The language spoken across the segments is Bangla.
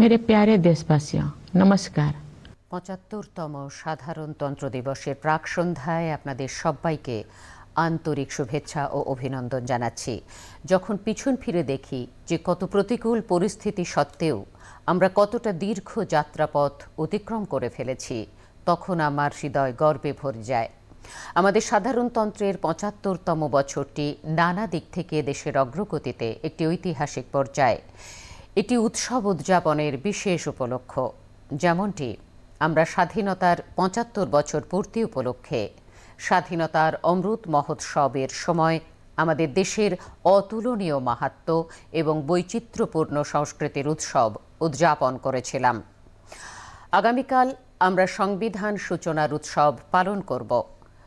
মেরে প্যারে দেশবাসীয় নমস্কার পঁচাত্তরতম সাধারণতন্ত্র দিবসের প্রাক সন্ধ্যায় আপনাদের সবাইকে আন্তরিক শুভেচ্ছা ও অভিনন্দন জানাচ্ছি। যখন পিছন ফিরে দেখি যে কত প্রতিকূল পরিস্থিতি সত্ত্বেও আমরা কতটা দীর্ঘ যাত্রাপথ অতিক্রম করে ফেলেছি, তখন আমার হৃদয় গর্বে ভরে যায়। আমাদের সাধারণতন্ত্রের পঁচাত্তরতম বছরটি নানা দিক থেকে দেশের অগ্রগতিতে একটি ঐতিহাসিক পর্যায়ে। এটি উৎসব উদযাপনের বিশেষ উপলক্ষ। যেমনটি, আমরা স্বাধীনতার পঁচাত্তর বছর পূর্তি উপলক্ষে স্বাধীনতার অমৃত মহোৎসবের সময় আমাদের দেশের অতুলনীয় মাহাত্ম্য এবং বৈচিত্র্যপূর্ণ সংস্কৃতির উৎসব উদযাপন করেছিলাম। আগামীকাল আমরা সংবিধান সূচনার উৎসব পালন করব।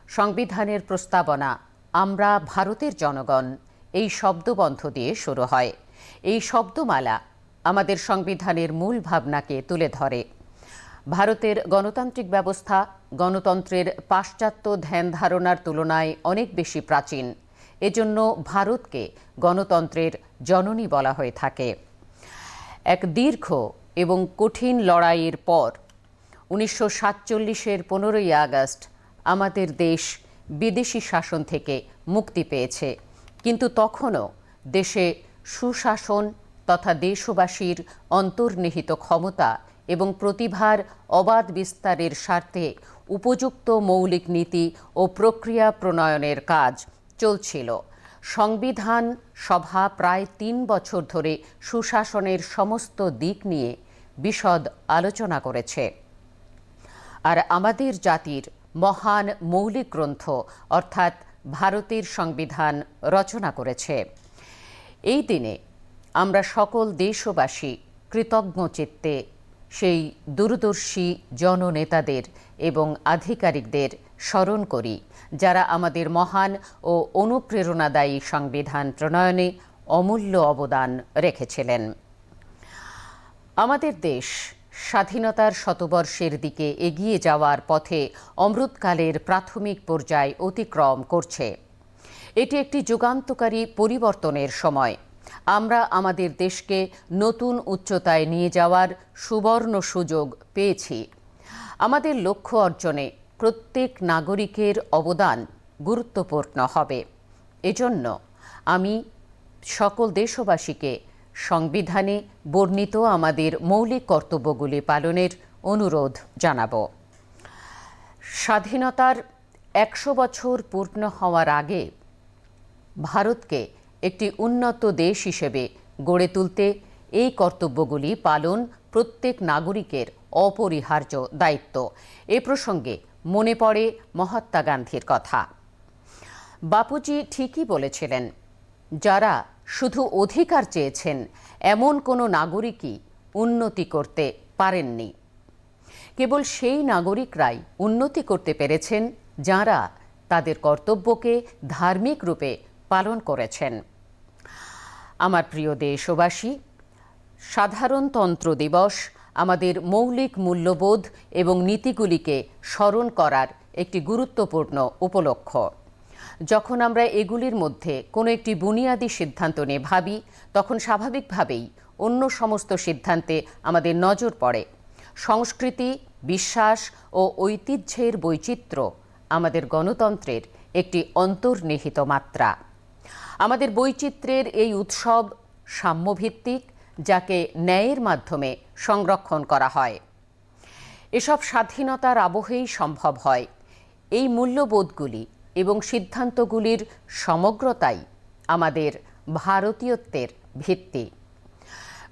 সংবিধানের প্রস্তাবনা আমরা ভারতের জনগণ এই শব্দবন্ধ দিয়ে শুরু হয়। এই শব্দমালা আমাদের সংবিধানের মূল ভাবনাকে তুলে ধরে। ভারতের গণতান্ত্রিক ব্যবস্থা, গণতন্ত্রের পাশ্চাত্য ধ্যান ধারণার তুলনায় অনেক বেশি প্রাচীন। এজন্য ভারতকে গণতন্ত্রের জননী বলা হয়ে থাকে। এক দীর্ঘ এবং কঠিন লড়াইয়ের পর, উনিশশো সাতচল্লিশের পনেরোই আগস্ট আমাদের দেশ বিদেশি শাসন থেকে মুক্তি পেয়েছে। কিন্তু তখনও দেশে সুশাসন তথা দেশবাসীর অন্তর্নিহিত ক্ষমতা এবং প্রতিভার অবাধ বিস্তারের স্বার্থে উপযুক্ত মৌলিক নীতি ও প্রক্রিয়া প্রণয়নের কাজ চলছিল। সংবিধান সভা প্রায় তিন বছর ধরে সুশাসনের সমস্ত দিক নিয়ে বিশদ আলোচনা করেছে। আর আমাদের জাতির মহান মৌলিক গ্রন্থ অর্থাৎ ভারতের সংবিধান রচনা করেছে। এই দিনে আমরা সকল দেশবাসী কৃতজ্ঞ চিত্তে সেই দূরদর্শী জননেতাদের এবং আধিকারিকদের স্মরণ করি, যারা আমাদের মহান ও অনুপ্রেরণাদায়ী সংবিধান প্রণয়নে অমূল্য অবদান রেখেছিলেন। আমাদের দেশ স্বাধীনতার শতবর্ষের দিকে এগিয়ে যাওয়ার পথে অমৃতকালের প্রাথমিক পর্যায় অতিক্রম করছে। এটি একটি যুগান্তকারী পরিবর্তনের সময়। আমরা আমাদের দেশকে নতুন উচ্চতায় নিয়ে যাওয়ার সুবর্ণ সুযোগ পেয়েছি। আমাদের লক্ষ্য অর্জনে প্রত্যেক নাগরিকের অবদান গুরুত্বপূর্ণ হবে। এজন্য আমি সকল দেশবাসীকে সংবিধানে বর্ণিত আমাদের মৌলিক কর্তব্যগুলি পালনের অনুরোধ জানাব। স্বাধীনতার একশো বছর পূর্ণ হওয়ার আগে ভারতকে একটি উন্নত দেশ হিসেবে গড়ে তুলতে এই কর্তব্যগুলি পালন প্রত্যেক নাগরিকের অপরিহার্য দায়িত্ব। এ প্রসঙ্গে মনে পড়ে মহাত্মা গান্ধীর কথা। বাপুজি ঠিকই বলেছিলেন, যারা শুধু অধিকার চেয়েছেন, এমন কোনো নাগরিকই উন্নতি করতে পারেননি। কেবল সেই নাগরিকরাই উন্নতি করতে পেরেছেন যারা তাদের কর্তব্যকে ধার্মিক রূপে পালন করেছেন। আমার প্রিয় দেশবাসী সাধারণতন্ত্র দিবস আমাদের মৌলিক মূল্যবোধ এবং নীতিগুলিকে স্মরণ করার একটি গুরুত্বপূর্ণ উপলক্ষ। যখন আমরা এগুলির মধ্যে কোনো একটি বুনিয়াদী সিদ্ধান্ত নিয়ে ভাবি, তখন স্বাভাবিকভাবেই অন্য সমস্ত সিদ্ধান্তে আমাদের নজর পড়ে। সংস্কৃতি, বিশ্বাস ও ঐতিহ্যের বৈচিত্র্য আমাদের গণতন্ত্রের একটি অন্তর্নিহিত মাত্রা। আমাদের বৈচিত্র্যের এই উৎসব সাম্যভিত্তিক, যাকে ন্যায়ের মাধ্যমে সংরক্ষণ করা হয়। এসব স্বাধীনতার আবহেই সম্ভব হয়। এই মূল্যবোধগুলি এবং সিদ্ধান্তগুলির সমগ্রতাই আমাদের ভারতীয়ত্বের ভিত্তি।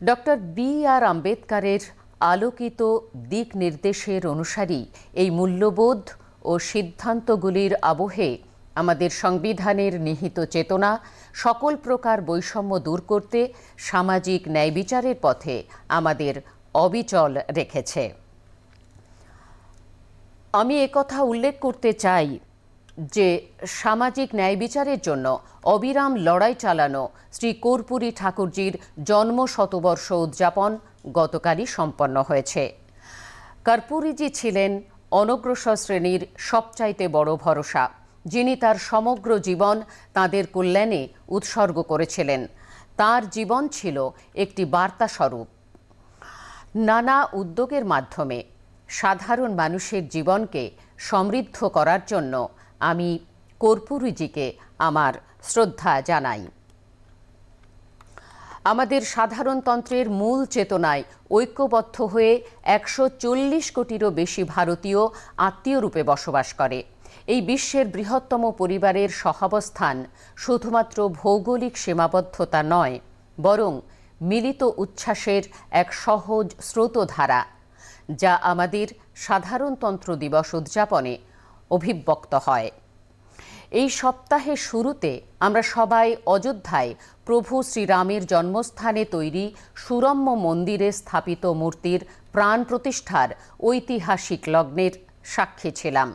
ডক্টর বি আর আম্বেদকারের আলোকিত দিক নির্দেশের অনুসারী এই মূল্যবোধ ও সিদ্ধান্তগুলির আবহে আমাদের সংবিধানের নিহিত চেতনা, সকল প্রকার বৈষম্য দূর করতে সামাজিক ন্যায় বিচারের পথে আমাদের অবিচল রেখেছে। আমি একথা উল্লেখ করতে চাই যে, সামাজিক ন্যায় বিচারের জন্য অবিরাম লড়াই চালানো শ্রী কর্পূরী ঠাকুরজির জন্ম শতবর্ষ উদযাপন গতকালই সম্পন্ন হয়েছে। কর্পূরীজি ছিলেন অনগ্রসর শ্রেণির সবচাইতে বড় ভরসা। যিনি তার সমগ্র জীবন তাদের কল্যাণে উৎসর্গ করেছিলেন। তার জীবন ছিল একটি বার্তা স্বরূপ নানা উদ্যোগের মাধ্যমে সাধারণ মানুষের জীবনকে সমৃদ্ধ করার জন্য আমি কর্পূরীজিকে আমার শ্রদ্ধা জানাই। আমাদের সাধারণতন্ত্রের মূল চেতনায় ঐক্যবদ্ধ হয়ে একশো চল্লিশ কোটিরও বেশি ভারতীয় আত্মীয়রূপে বসবাস করে। এই বিশ্বের বৃহত্তম পরিবারের সহাবস্থান শুধুমাত্র ভৌগোলিক সীমাবদ্ধতা নয়, বরং মিলিত উচ্ছ্বাসের এক সহজ স্রোতধারা, যা আমাদের সাধারণতন্ত্র দিবস উদযাপনে অভিব্যক্ত হয়। এই সপ্তাহের শুরুতে আমরা সবাই অযোধ্যায় প্রভু শ্রীরামের জন্মস্থানে তৈরি সুরম্য মন্দিরে স্থাপিত মূর্তির প্রাণ প্রতিষ্ঠার ঐতিহাসিক লগ্নের সাক্ষী ছিলাম।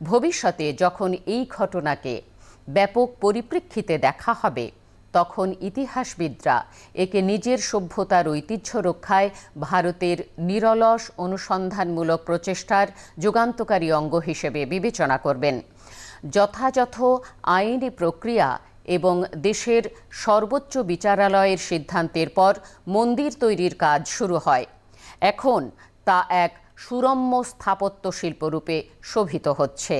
ভবিষ্যতে যখন এই ঘটনাকে ব্যাপক পরিপ্রেক্ষিতে দেখা হবে, তখন ইতিহাসবিদরা একে নিজের সভ্যতার ঐতিহ্য রক্ষায় ভারতের নিরলস অনুসন্ধানমূলক প্রচেষ্টার যুগান্তকারী অঙ্গ হিসেবে বিবেচনা করবেন। যথাযথ আইনি প্রক্রিয়া এবং দেশের সর্বোচ্চ বিচারালয়ের সিদ্ধান্তের পর মন্দির তৈরির কাজ শুরু হয়। এখন তা এক সুরম্য স্থাপত্য শিল্পরূপে শোভিত হচ্ছে।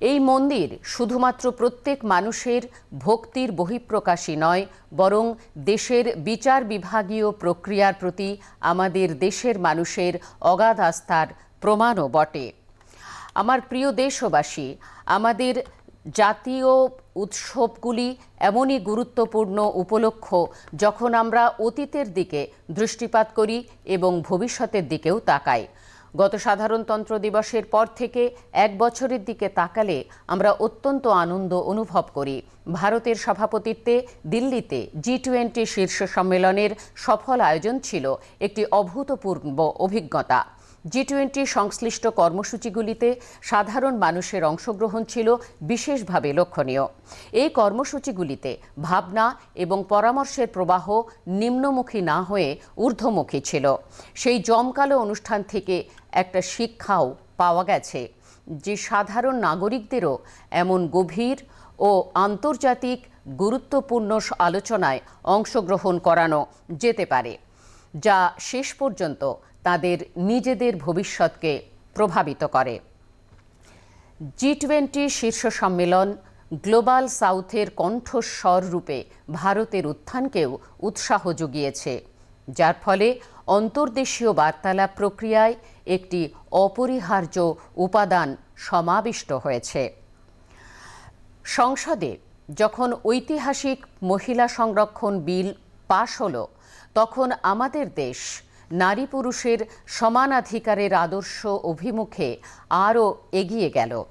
এই মন্দির শুধুমাত্র প্রত্যেক মানুষের ভক্তির বহিঃপ্রকাশই নয়, বরং দেশের বিচার বিভাগীয় প্রক্রিয়ার প্রতি আমাদের দেশের মানুষের অগাধ আস্থার প্রমাণও বটে। আমার প্রিয় দেশবাসী, আমাদের জাতীয় উৎসবগুলি এমনই গুরুত্বপূর্ণ উপলক্ষ যখন আমরা অতীতের দিকে দৃষ্টিপাত করি এবং ভবিষ্যতের দিকেও তাকাই। গত সাধারণতন্ত্র দিবসের পর থেকে এক বছরের দিকে তাকালে আমরা অত্যন্ত আনন্দ অনুভব করি। ভারতের সভাপতিত্বে দিল্লিতে জি টোয়েন্টি শীর্ষ সম্মেলনের সফল আয়োজন ছিল একটি অভূতপূর্ব অভিজ্ঞতা। জি টোয়েন্টি সংশ্লিষ্ট কর্মসূচিগুলিতে সাধারণ মানুষের অংশগ্রহণ ছিল বিশেষভাবে লক্ষণীয়। এই কর্মসূচিগুলিতে ভাবনা এবং পরামর্শের প্রবাহ নিম্নমুখী না হয়ে ঊর্ধ্বমুখী ছিল। সেই জমকালো অনুষ্ঠান থেকে একটা শিক্ষাও পাওয়া গেছে যে সাধারণ নাগরিকদেরও এমন গভীর ও আন্তর্জাতিক গুরুত্বপূর্ণ আলোচনায় অংশগ্রহণ করানো যেতে পারে, যা শেষ পর্যন্ত তাদের নিজেদের ভবিষ্যৎকে প্রভাবিত করে। জি টোয়েন্টি শীর্ষ সম্মেলন গ্লোবাল সাউথের কণ্ঠস্বর রূপে ভারতের উত্থানকেও উৎসাহ জুগিয়েছে যার ফলে অন্তর্দেশীয় বার্তালাপ প্রক্রিয়ায় একটি অপরিহার্য উপাদান সমাবিষ্ট হয়েছে। সংসদে যখন ঐতিহাসিক মহিলা সংরক্ষণ বিল পাশ হল, তখন আমাদের দেশ নারী পুরুষের সমানাধিকারের আদর্শ অভিমুখে আরও এগিয়ে গেল।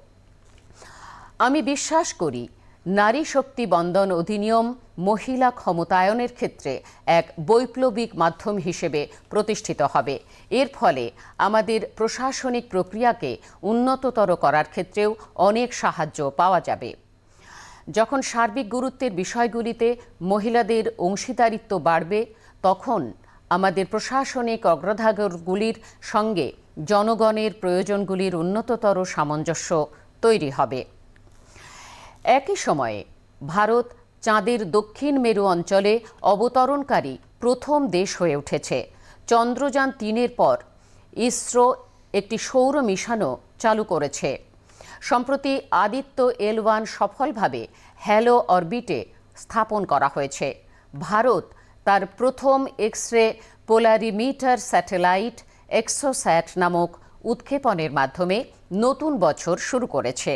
আমি বিশ্বাস করি, নারী শক্তি বন্দন অধিনিয়ম মহিলা ক্ষমতায়নের ক্ষেত্রে এক বৈপ্লবিক মাধ্যম হিসেবে প্রতিষ্ঠিত হবে। এর ফলে আমাদের প্রশাসনিক প্রক্রিয়াকে উন্নততর করার ক্ষেত্রেও অনেক সাহায্য পাওয়া যাবে। যখন সার্বিক গুরুত্বের বিষয়গুলিতে মহিলাদের অংশীদারিত্ব বাড়বে, তখন আমাদের প্রশাসনিক অগ্রধাগরগুলির সঙ্গে জনগণের প্রয়োজনগুলির উন্নততর সামঞ্জস্য তৈরি হবে। একই সময়ে ভারত চাঁদের দক্ষিণ মেরু অঞ্চলে অবতরণকারী প্রথম দেশ হয়ে উঠেছে। চন্দ্রযান তিনের পর ইসরো একটি সৌর মিশনও চালু করেছে। সম্প্রতি আদিত্য এল ওয়ান সফলভাবে হ্যালো অরবিটে স্থাপন করা হয়েছে। ভারত তার প্রথম এক্স রে পোলারিমিটার স্যাটেলাইট এক্সোস্যাট নামক উৎক্ষেপণের মাধ্যমে নতুন বছর শুরু করেছে।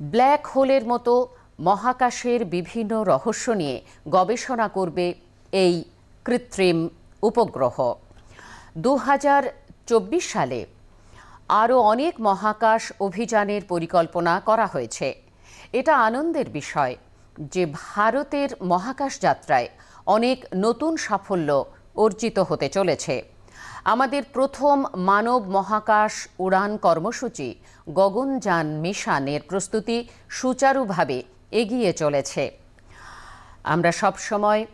ব্ল্যাক হোলের মতো মহাকাশের বিভিন্ন রহস্য নিয়ে গবেষণা করবে এই কৃত্রিম উপগ্রহ। দু হাজার চব্বিশ সালে আরও অনেক মহাকাশ অভিযানের পরিকল্পনা করা হয়েছে। এটা আনন্দের বিষয় যে ভারতের মহাকাশ যাত্রায় অনেক নতুন সাফল্য অর্জিত হতে চলেছে। আমাদের প্রথম মানব মহাকাশ উড়ান কর্মসূচি গগনযান মিশনের প্রস্তুতি সুচারুভাবে এগিয়ে চলেছে। আমরা সবসময়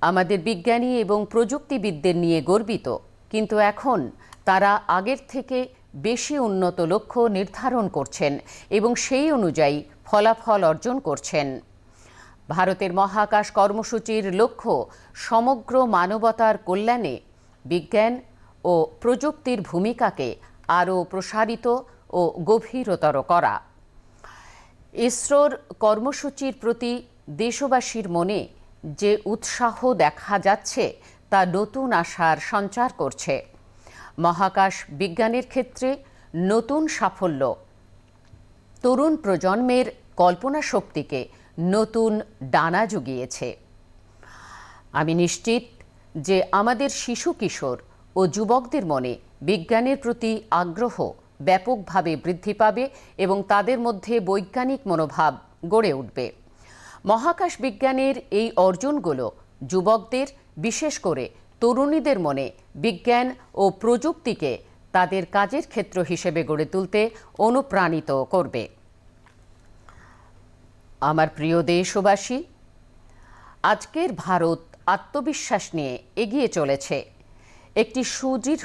আমাদের বিজ্ঞানী এবং প্রযুক্তিবিদদের নিয়ে গর্বিত, কিন্তু এখন তারা আগের থেকে বেশি উন্নত লক্ষ্য নির্ধারণ করছেন এবং সেই অনুযায়ী ফলাফল অর্জন করছেন। ভারতের মহাকাশ কর্মসূচির লক্ষ্য সমগ্র মানবতার কল্যাণে বিজ্ঞান ও প্রযুক্তির ভূমিকাকে আরও প্রসারিত ও গভীরতর করা। ইসরোর কর্মসূচির প্রতি দেশবাসীর মনে যে উৎসাহ দেখা যাচ্ছে, তা নতুন আশার সঞ্চার করছে। মহাকাশ বিজ্ঞানের ক্ষেত্রে নতুন সাফল্য। তরুণ প্রজন্মের কল্পনা শক্তিকে নতুন ডানা জুগিয়েছে। আমি নিশ্চিত যে আমাদের শিশু কিশোর ও যুবকদের মনে বিজ্ঞানের প্রতি আগ্রহ ব্যাপকভাবে বৃদ্ধি পাবে এবং তাদের মধ্যে বৈজ্ঞানিক মনোভাব গড়ে উঠবে। মহাকাশ বিজ্ঞানের এই অর্জনগুলো যুবকদের, বিশেষ করে তরুণীদের মনে বিজ্ঞান ও প্রযুক্তিকে তাদের কাজের ক্ষেত্র হিসেবে গড়ে তুলতে অনুপ্রাণিত করবে। আমার প্রিয় দেশবাসী, আজকের ভারত আত্মবিশ্বাস নিয়ে এগিয়ে চলেছে। একটি সুদৃঢ়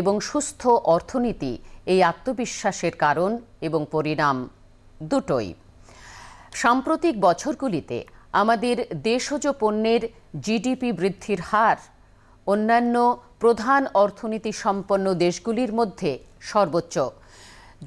এবং সুস্থ অর্থনীতি এই আত্মবিশ্বাসের কারণ এবং পরিণাম দুটোই। সাম্প্রতিক বছরগুলিতে আমাদের দেশজ পণ্যের জিডিপি বৃদ্ধির হার, অন্যান্য প্রধান অর্থনীতি সম্পন্ন দেশগুলির মধ্যে সর্বোচ্চ।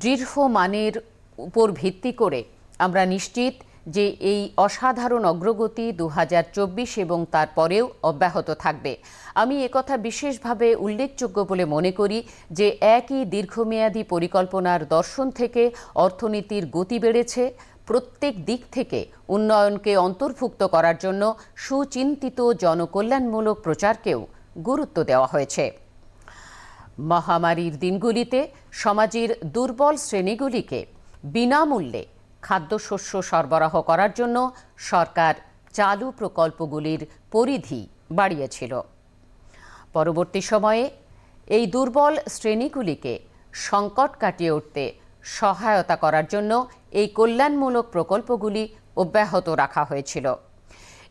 দৃঢ় মানের উপর ভিত্তি করে আমরা নিশ্চিত যে এই অসাধারণ অগ্রগতি দু হাজার চব্বিশ এবং তারপরেও অব্যাহত থাকবে। আমি একথা বিশেষভাবে উল্লেখযোগ্য বলে মনে করি যে একই দীর্ঘমেয়াদী পরিকল্পনার দর্শন থেকে অর্থনীতির গতি বেড়েছে। প্রত্যেক দিক থেকে উন্নয়নকে অন্তর্ভুক্ত করার জন্য সুচিন্তিত জনকল্যাণমূলক প্রচারকেও গুরুত্ব দেওয়া হয়েছে। মহামারীর দিনগুলিতে সমাজের দুর্বল শ্রেণীগুলিকে বিনামূল্যে খাদ্যশস্য সরবরাহ করার জন্য সরকার চালু প্রকল্পগুলির পরিধি বাড়িয়েছিল। পরবর্তী সময়ে এই দুর্বল শ্রেণীগুলিকে সংকট কাটিয়ে উঠতে সহায়তা করার জন্য এই কল্যাণমূলক প্রকল্পগুলি অব্যাহত রাখা হয়েছিল।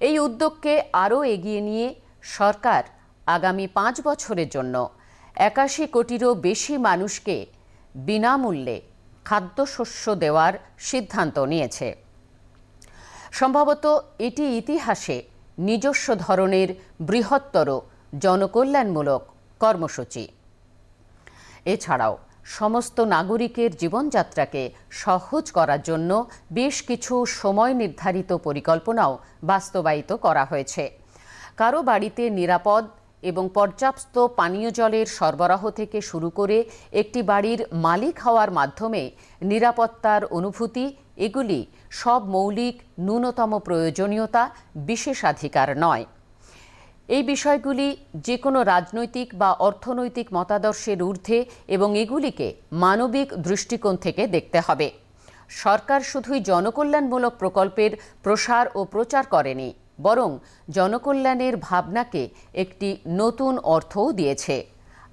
এই উদ্যোগকে আরও এগিয়ে নিয়ে সরকার আগামী পাঁচ বছরের জন্য একাশি কোটিরও বেশি মানুষকে বিনামূল্যে খাদ্যশস্য দেওয়ার সিদ্ধান্ত নিয়েছে। সম্ভবত এটি ইতিহাসে নিজস্ব ধরনের বৃহত্তর জনকল্যাণমূলক কর্মসূচি। এছাড়াও সমস্ত নাগরিকের জীবনযাত্রাকে সহজ করার জন্য বেশ কিছু সময় নির্ধারিত পরিকল্পনাও বাস্তবায়িত করা হয়েছে। কারও বাড়িতে নিরাপদ এবং পর্যাপ্ত পানীয় জলের সরবরাহ থেকে শুরু করে একটি বাড়ির মালিক হওয়ার মাধ্যমে নিরাপত্তার অনুভূতি, এগুলি সব মৌলিক, ন্যূনতম প্রয়োজনীয়তা, বিশেষাধিকার নয়। এই বিষয়গুলি যে কোনো রাজনৈতিক বা অর্থনৈতিক মতাদর্শের ঊর্ধ্বে এবং এগুলিকে মানবিক দৃষ্টিকোণ থেকে দেখতে হবে। সরকার শুধুই জনকল্যাণমূলক প্রকল্পের প্রসার ও প্রচার করেনি। বরং জনকল্যাণের ভাবনাকে একটি নতুন অর্থও দিয়েছে।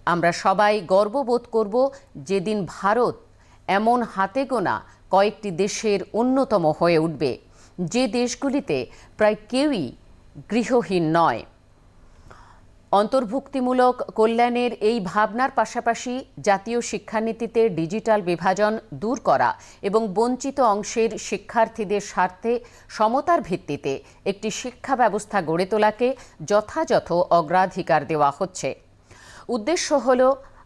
আমরা সবাই গর্ববোধ করব যেদিন ভারত এমন হাতে গোনা কয়েকটি দেশের অন্যতম হয়ে উঠবে। যে দেশগুলিতে প্রায় কেউই গৃহহীন নয়। অন্তর্ভুক্তিমূলক কল্যাণের এই ভাবনার পাশাপাশি জাতীয় শিক্ষানীতিতে ডিজিটাল বিভাজন দূর করা এবং বঞ্চিত অংশের শিক্ষার্থীদের স্বার্থে সমতার ভিত্তিতে একটি শিক্ষা ব্যবস্থা গড়ে তোলাকে যথাযথ অগ্রাধিকার দেওয়া হচ্ছে। উদ্দেশ্য হল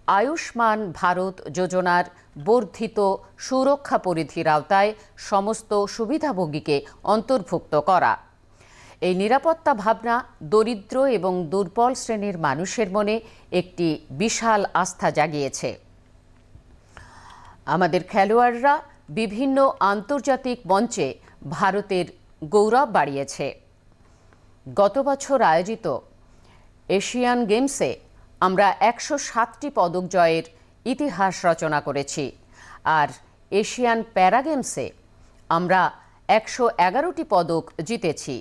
আয়ুষ্মান ভারত যোজনার বর্ধিত সুরক্ষা পরিধির আওতায় সমস্ত সুবিধাভোগীকে অন্তর্ভুক্ত করা। এই নিরাপত্তা ভাবনা দরিদ্র এবং দুর্বল শ্রেণির মানুষের মনে একটি বিশাল আস্থা জাগিয়েছে। আমাদের খেলোয়াড়রা বিভিন্ন আন্তর্জাতিক মঞ্চে ভারতের গৌরব বাড়িয়েছে। গত বছর আয়োজিত এশিয়ান গেমসে আমরা একশো সাতটি পদক জয়ের ইতিহাস রচনা করেছি আর এশিয়ান প্যারা গেমসে আমরা একশো এগারোটি পদক জিতেছি।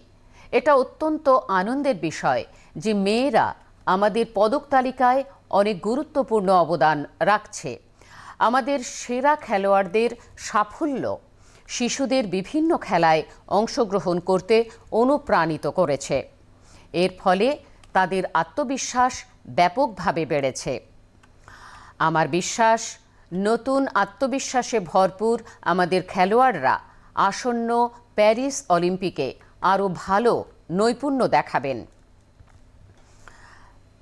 এটা অত্যন্ত আনন্দের বিষয় যে মেয়েরা আমাদের পদক তালিকায় অনেক গুরুত্বপূর্ণ অবদান রাখছে। আমাদের সেরা খেলোয়াড়দের সাফল্য শিশুদের বিভিন্ন খেলায় অংশগ্রহণ করতে অনুপ্রাণিত করেছে। এর ফলে তাদের আত্মবিশ্বাস ব্যাপকভাবে বেড়েছে। আমার বিশ্বাস, নতুন আত্মবিশ্বাসে ভরপুর আমাদের খেলোয়াড়রা আসন্ন প্যারিস অলিম্পিকে আরও ভালো নৈপুণ্য দেখাবেন।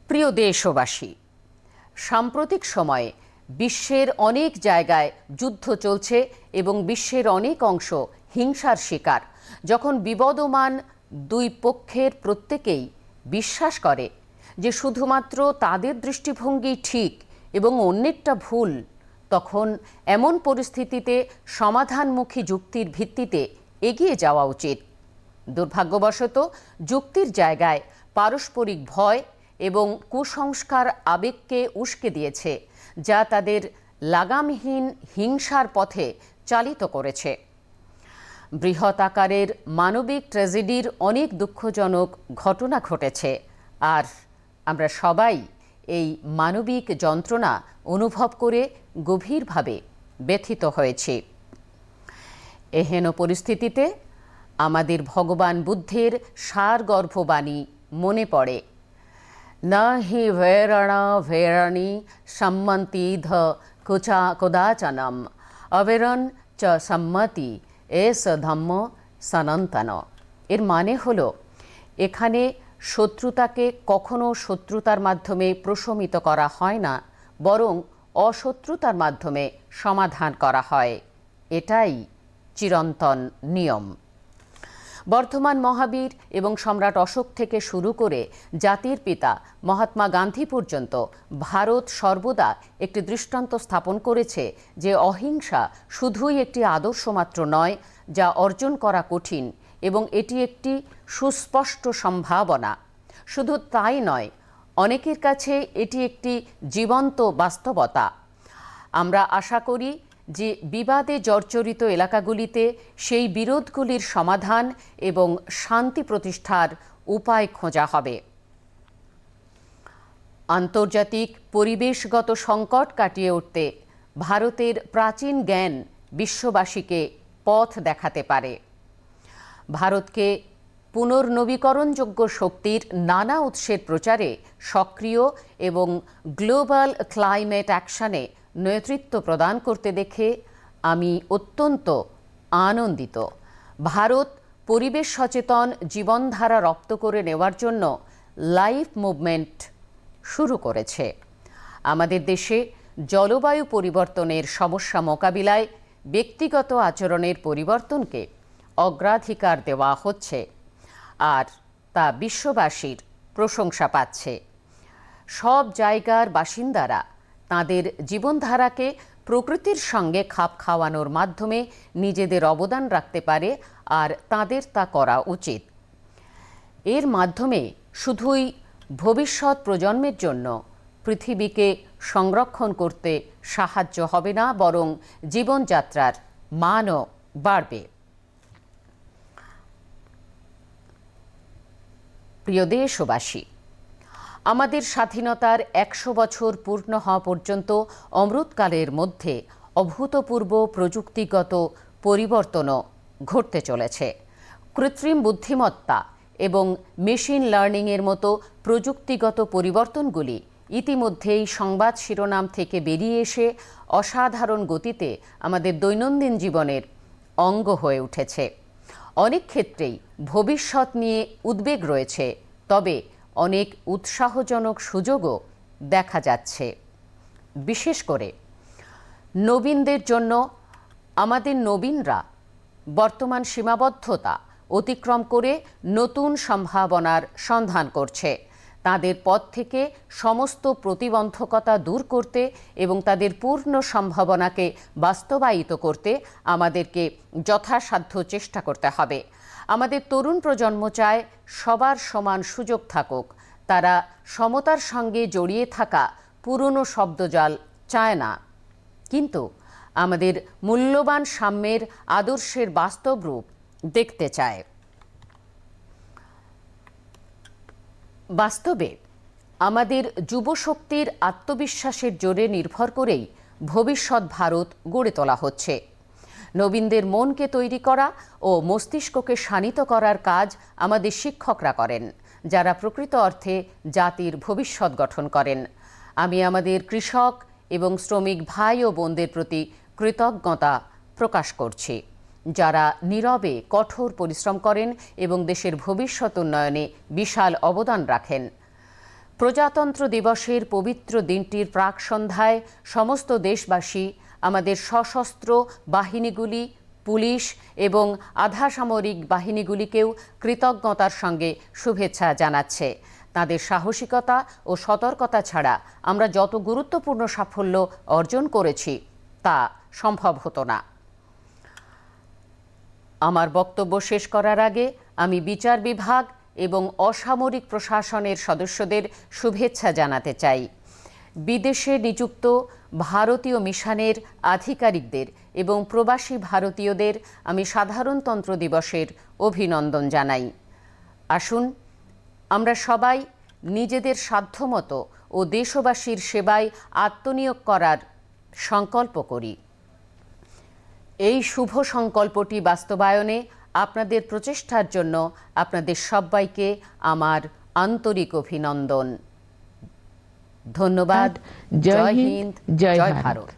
প্রিয় দেশবাসী, সাম্প্রতিক সময়ে বিশ্বের অনেক জায়গায় যুদ্ধ চলছে এবং বিশ্বের অনেক অংশ হিংসার শিকার। যখন বিবদমান দুই পক্ষের প্রত্যেকেই বিশ্বাস করে যে শুধুমাত্র তাদের দৃষ্টিভঙ্গি ঠিক এবং অন্যেরটা ভুল, তখন এমন পরিস্থিতিতে সমাধানমুখী যুক্তির ভিত্তিতে এগিয়ে যাওয়া উচিত। দুর্ভাগ্যবশত, যুক্তির জায়গায় পারস্পরিক ভয় এবং কুসংস্কার আবেগকে উস্কে দিয়েছে, যা তাদের লাগামহীন হিংসার পথে চালিত করেছে। বৃহৎ আকারের মানবিক ট্র্যাজেডির অনেক দুঃখজনক ঘটনা ঘটেছে, আর আমরা সবাই এই মানবিক যন্ত্রণা অনুভব করে গভীরভাবে ব্যথিত হয়েছি। এহেন পরিস্থিতিতে আমাদের ভগবান বুদ্ধের সারগর্ভবাণী মনে পড়ে। ন হি ভৈরণ ভৈরণী সম্মতি ধ কুচা কদাচনম, অবেরণ চ সম্মতি এস ধম্ম সনাতন এর মানে হল, এখানে শত্রুতাকে কখনো শত্রুতার মাধ্যমে প্রশমিত করা হয় না, বরং অশত্রুতার মাধ্যমে সমাধান করা হয়। এটাই চিরন্তন নিয়ম। বর্ধমান মহাবীর এবং সম্রাট অশোক থেকে শুরু করে জাতির পিতা মহাত্মা গান্ধী পর্যন্ত ভারত সর্বদা একটি দৃষ্টান্ত স্থাপন করেছে যে অহিংসা শুধুই একটি আদর্শ মাত্র নয়, যা অর্জন করা কঠিন এবং এটি একটি সুস্পষ্ট সম্ভাবনা। শুধু তাই নয়, অনেকের কাছে এটি একটি জীবন্ত বাস্তবতা। আমরা আশা করি যে বিবাদে জর্জরিত এলাকাগুলিতে সেই বিরোধগুলির সমাধান এবং শান্তি প্রতিষ্ঠার উপায় খোঁজা হবে। আন্তর্জাতিক পরিবেশগত সংকট কাটিয়ে উঠতে ভারতের প্রাচীন জ্ঞান বিশ্ববাসীকে পথ দেখাতে পারে। ভারতকে পুনর্নবীকরণযোগ্য শক্তির নানা উৎসের প্রচারে সক্রিয় এবং গ্লোবাল ক্লাইমেট অ্যাকশনে নেতৃত্ব প্রদান করতে দেখে আমি অত্যন্ত আনন্দিত। ভারত পরিবেশ সচেতন জীবনধারা রপ্ত করে নেওয়ার জন্য লাইফ মুভমেন্ট শুরু করেছে। আমাদের দেশে জলবায়ু পরিবর্তনের সমস্যা মোকাবিলায় ব্যক্তিগত আচরণের পরিবর্তনকে অগ্রাধিকার দেওয়া হচ্ছে আর তা বিশ্ববাসীর প্রশংসা পাচ্ছে। সব জায়গার বাসিন্দারা তাদের জীবনধারাকে প্রকৃতির সঙ্গে খাপ খাওয়ানোর মাধ্যমে নিজেদের অবদান রাখতে পারে আর তাদের তা করা উচিত। এর মাধ্যমে শুধুই ভবিষ্যৎ প্রজন্মের জন্য পৃথিবীকে সংরক্ষণ করতে সাহায্য হবে না, বরং জীবনযাত্রার মানও বাড়বে। প্রিয় দেশবাসী আমাদের স্বাধীনতার একশো বছর পূর্ণ হওয়া পর্যন্ত অমৃতকালের মধ্যে অভূতপূর্ব প্রযুক্তিগত পরিবর্তনও ঘটতে চলেছে। কৃত্রিম বুদ্ধিমত্তা এবং মেশিন লার্নিংয়ের মতো প্রযুক্তিগত পরিবর্তনগুলি ইতিমধ্যেই সংবাদ শিরোনাম থেকে বেরিয়ে এসে অসাধারণ গতিতে আমাদের দৈনন্দিন জীবনের অঙ্গ হয়ে উঠেছে। অনেক ক্ষেত্রেই ভবিষ্যৎ নিয়ে উদ্বেগ রয়েছে, তবে অনেক উৎসাহজনক সুযোগও দেখা যাচ্ছে। বিশেষ করে নবীনদের জন্য আমাদের নবীনরা বর্তমান সীমাবদ্ধতা অতিক্রম করে নতুন সম্ভাবনার সন্ধান করছে। তাদের পথ থেকে সমস্ত প্রতিবন্ধকতা দূর করতে এবং তাদের পূর্ণ সম্ভাবনাকে বাস্তবায়িত করতে আমাদেরকে যথাসাধ্য চেষ্টা করতে হবে। আমাদের তরুণ প্রজন্ম চায় সবার সমান সুযোগ থাকুক। তারা সমতার সঙ্গে জড়িয়ে থাকা পুরনো শব্দজাল চায় না। কিন্তু আমাদের মূল্যবান সাম্যের আদর্শের বাস্তব রূপ দেখতে চায়। বাস্তবে আমাদের যুবশক্তির আত্মবিশ্বাসের জোরে নির্ভর করেই ভবিষ্যৎ ভারত গড়ে তোলা হচ্ছে। নবীনদের মনকে তৈরি করা ও মস্তিষ্ককে শানিত করার কাজ আমাদের শিক্ষকরা করেন, যারা প্রকৃত অর্থে জাতির ভবিষ্যৎ গঠন করেন। আমি আমাদের কৃষক এবং শ্রমিক ভাই ও বোনদের প্রতি কৃতজ্ঞতা প্রকাশ করছি। যারা নীরবে, কঠোর পরিশ্রম করেন এবং দেশের ভবিষ্যৎ উন্নয়নে বিশাল অবদান রাখেন। প্রজাতন্ত্র দিবসের পবিত্র দিনটির প্রাক সন্ধ্যায় সমস্ত দেশবাসী আমাদের সশস্ত্র বাহিনীগুলি, পুলিশ এবং আধা সামরিক বাহিনীগুলিকেও কৃতজ্ঞতার সঙ্গে শুভেচ্ছা জানাচ্ছে। তাদের সাহসিকতা ও সতর্কতা ছাড়া আমরা যত গুরুত্বপূর্ণ সাফল্য অর্জন করেছি, তা সম্ভব হতো না। আমার বক্তব্য শেষ করার আগে আমি বিচার বিভাগ এবং অসামরিক প্রশাসনের সদস্যদের শুভেচ্ছা জানাতে চাই। বিদেশে নিযুক্ত ভারতীয় মিশনের আধিকারিকদের এবং প্রবাসী ভারতীয়দের আমি সাধারণতন্ত্র দিবসের অভিনন্দন জানাই। আসুন, আমরা সবাই নিজেদের সাধ্যমতো ও দেশবাসীর সেবায় আত্মনিয়োগ করার সংকল্প করি। এই শুভ সংকল্পটি বাস্তবায়নে আপনাদের প্রচেষ্টার জন্য আপনাদের সবাইকে আমার আন্তরিক অভিনন্দন। ধন্যবাদ। জয় হিন্দ, জয়। ভারত।